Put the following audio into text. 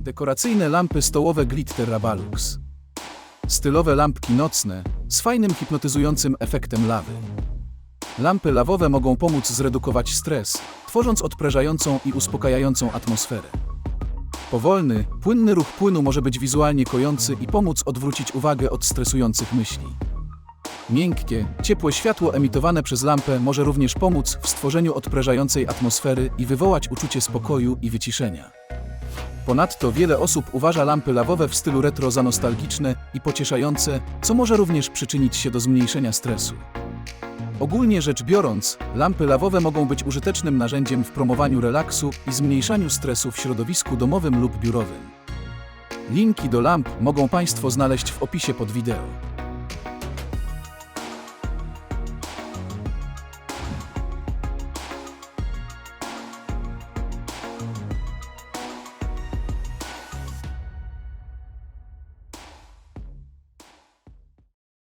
Dekoracyjne lampy stołowe Glitter Rabalux. Stylowe lampki nocne z fajnym hipnotyzującym efektem lawy. Lampy lawowe mogą pomóc zredukować stres, tworząc odprężającą i uspokajającą atmosferę. Powolny, płynny ruch płynu może być wizualnie kojący i pomóc odwrócić uwagę od stresujących myśli. Miękkie, ciepłe światło emitowane przez lampę może również pomóc w stworzeniu odprężającej atmosfery i wywołać uczucie spokoju i wyciszenia. Ponadto wiele osób uważa lampy lawowe w stylu retro za nostalgiczne i pocieszające, co może również przyczynić się do zmniejszenia stresu. Ogólnie rzecz biorąc, lampy lawowe mogą być użytecznym narzędziem w promowaniu relaksu i zmniejszaniu stresu w środowisku domowym lub biurowym. Linki do lamp mogą Państwo znaleźć w opisie pod wideo.